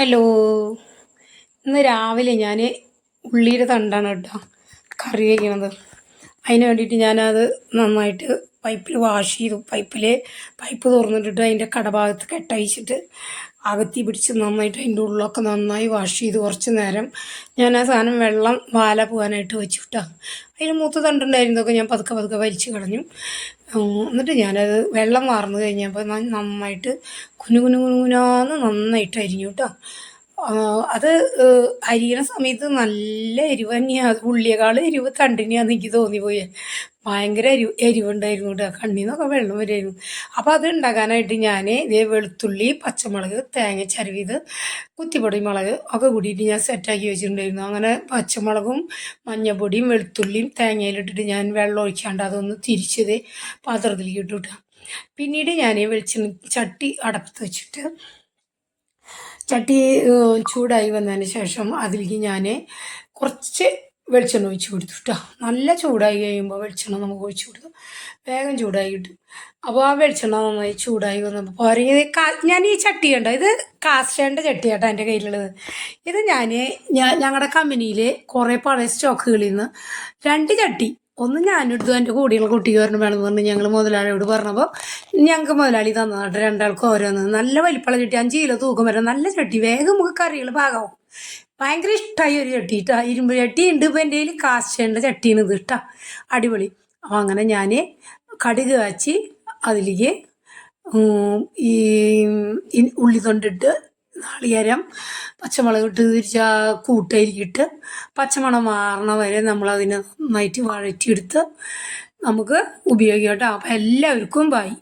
Hello. ഇന്ന് രാവിലെ ഞാൻ ഉള്ളിയുടെ തണ്ടാണ് കേട്ടോ കറി വയ്ക്കണത് അതിന് വേണ്ടിയിട്ട് ഞാനത് നന്നായിട്ട് പൈപ്പിൽ വാഷ് ചെയ്തു. പൈപ്പിൽ പൈപ്പ് തുറന്നിട്ടിട്ട് അതിന്റെ കടഭാഗത്ത് കെട്ടഴിച്ചിട്ട് അകത്തി പിടിച്ച് നന്നായിട്ട് അതിന്റെ ഉള്ളൊക്കെ നന്നായി വാഷ് ചെയ്ത് കുറച്ച് നേരം ഞാൻ ആ സാധനം വെള്ളം വാല പോകാനായിട്ട് വെച്ചു കിട്ടാം അതിന് മൂത്ത തണ്ടുണ്ടായിരുന്നതൊക്കെ ഞാൻ പതുക്കെ പതുക്കെ വലിച്ചു കളഞ്ഞു. എന്നിട്ട് ഞാനത് വെള്ളം വാർന്നു കഴിഞ്ഞപ്പോൾ നന്നായിട്ട് കുനു കുനു കുനു കുനാന്ന് നന്നായിട്ട് അരിഞ്ഞു കേട്ടോ അത് അരിയണ സമയത്ത് നല്ല എരിവ് തന്നെയാണ് ഉള്ളിയേക്കാൾ എരിവ് തണ്ടിനെയാന്ന് എനിക്ക് തോന്നിപ്പോയി. ഭയങ്കര എരിവ് എരിവുണ്ടായിരുന്നു കേട്ടോ കണ്ണിൽ നിന്നൊക്കെ വെള്ളം വരുമായിരുന്നു അപ്പോൾ അത് ഉണ്ടാക്കാനായിട്ട് ഞാൻ ഇതേ വെളുത്തുള്ളി പച്ചമുളക് തേങ്ങ ചരുവിത് കുത്തിപ്പൊടി മുളക് ഒക്കെ കൂടിയിട്ട് ഞാൻ സെറ്റാക്കി വെച്ചിട്ടുണ്ടായിരുന്നു. അങ്ങനെ പച്ചമുളകും മഞ്ഞപ്പൊടിയും വെളുത്തുള്ളിയും തേങ്ങയിലിട്ടിട്ട് ഞാൻ വെള്ളം ഒഴിക്കാണ്ട് അതൊന്ന് തിരിച്ചത് പാത്രത്തിലേക്ക് ഇട്ടു കേട്ടോ പിന്നീട് ഞാൻ വെളിച്ചെണ്ണ ചട്ടി അടപ്പത്ത് വെച്ചിട്ട് ചട്ടി ചൂടായി വന്നതിന് ശേഷം അതിലേക്ക് ഞാൻ കുറച്ച് വെളിച്ചെണ്ണ ഒഴിച്ച് കൊടുത്തു കേട്ടോ നല്ല ചൂടായി കഴിയുമ്പോൾ വെളിച്ചെണ്ണ നമുക്ക് ഒഴിച്ച് കൊടുത്തു. വേഗം ചൂടായി കിട്ടും. അപ്പോൾ ആ വെളിച്ചെണ്ണ നന്നായി ചൂടായി വന്നപ്പോൾ പോരെങ്കിൽ ഞാൻ ഈ ചട്ടി കണ്ടോ? ഇത് കാസ്റ്റേന്റെ ചട്ടിയാട്ടോ എന്റെ കയ്യിലുള്ളത്. ഇത് ഞാൻ ഞങ്ങളുടെ കമ്പനിയിൽ കുറേ പഴയ സ്റ്റോക്കുകളിൽ നിന്ന് രണ്ട് ചട്ടി ഒന്ന് ഞാനെടുത്തു എന്റെ കൂടെയുള്ള കുട്ടിക്ക് വരണം വേണമെന്ന് പറഞ്ഞ് ഞങ്ങൾ മുതലാളിയോട് പറഞ്ഞപ്പോൾ ഞങ്ങൾക്ക് മുതലാളി തന്നതായിട്ട് രണ്ടാൾക്കും ഓരോന്ന്. നല്ല വലിപ്പമുള്ള ചട്ടി അഞ്ച് കിലോ തൂക്കം വരെ നല്ല ചട്ടി. വേഗം നമുക്ക് കറികൾ പാകാവും ഭയങ്കര ഇഷ്ടമായി ഒരു ചട്ടി ഇട്ടാ ഇരുമ്പ് ചട്ടി ഉണ്ട് ഇപ്പം എന്റെ കയ്യിൽ കാസ്റ്റേന്റെ ചട്ടിയാണ് ഇത് ഇട്ടാ അടിപൊളി. അപ്പോൾ അങ്ങനെ ഞാൻ കടുക് കാച്ചി അതിലേക്ക് ഈ ഉള്ളി തൊണ്ടിട്ട് നാളികേരം പച്ചമുളക് ഇട്ട് തിരിച്ച കൂട്ടയിലിട്ട് പച്ചമണം മാറണ വരെ നമ്മളതിനെ നന്നായിട്ട് വഴറ്റിയെടുത്ത് നമുക്ക് ഉപയോഗിക്കാം കേട്ടോ അപ്പം എല്ലാവർക്കും ബായി.